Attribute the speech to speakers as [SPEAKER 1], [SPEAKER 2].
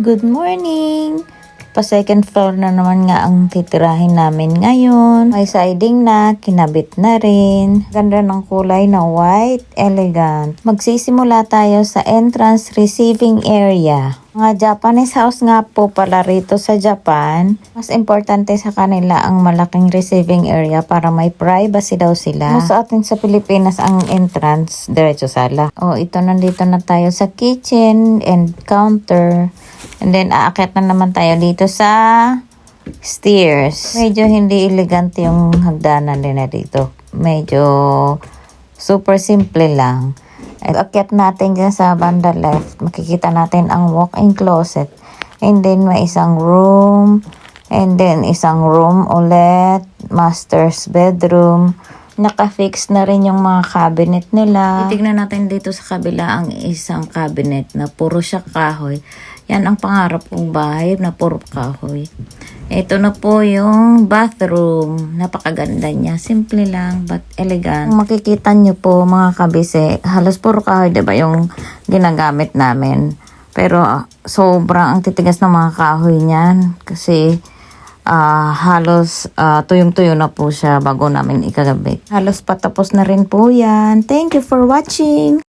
[SPEAKER 1] Good morning! Pa second floor na naman nga ang titirahin namin ngayon. May siding na, kinabit na rin. Ganda ng kulay na white, elegant. Magsisimula tayo sa entrance receiving area. Mga Japanese house nga po pala rito sa Japan. Mas importante sa kanila ang malaking receiving area para may privacy daw sila. Ano sa atin sa Pilipinas ang entrance, diretso sala. O ito nandito na tayo sa kitchen and counter. And then aakyat na naman tayo dito sa stairs. Medyo hindi elegante yung hagdanan nila dito. Medyo super simple lang. At akyat natin dyan sa banda left, makikita natin ang walk-in closet. And then may isang room. And then isang room ulit. Master's bedroom. Naka-fix na rin yung mga cabinet nila. Titignan natin dito sa kabila ang isang cabinet na puro siya kahoy. Yan ang pangarap kong bahay na puro kahoy. Ito na po yung bathroom. Napakaganda niya. Simple lang but elegant. Kung makikita niyo po mga kabise, halos puro kahoy, 'di ba yung ginagamit namin. Pero ah, sobrang ang titigas ng mga kahoy niyan kasi ah, halos ah, tuyong-tuyo na po siya bago namin ikagabit. Halos patapos na rin po yan. Thank you for watching!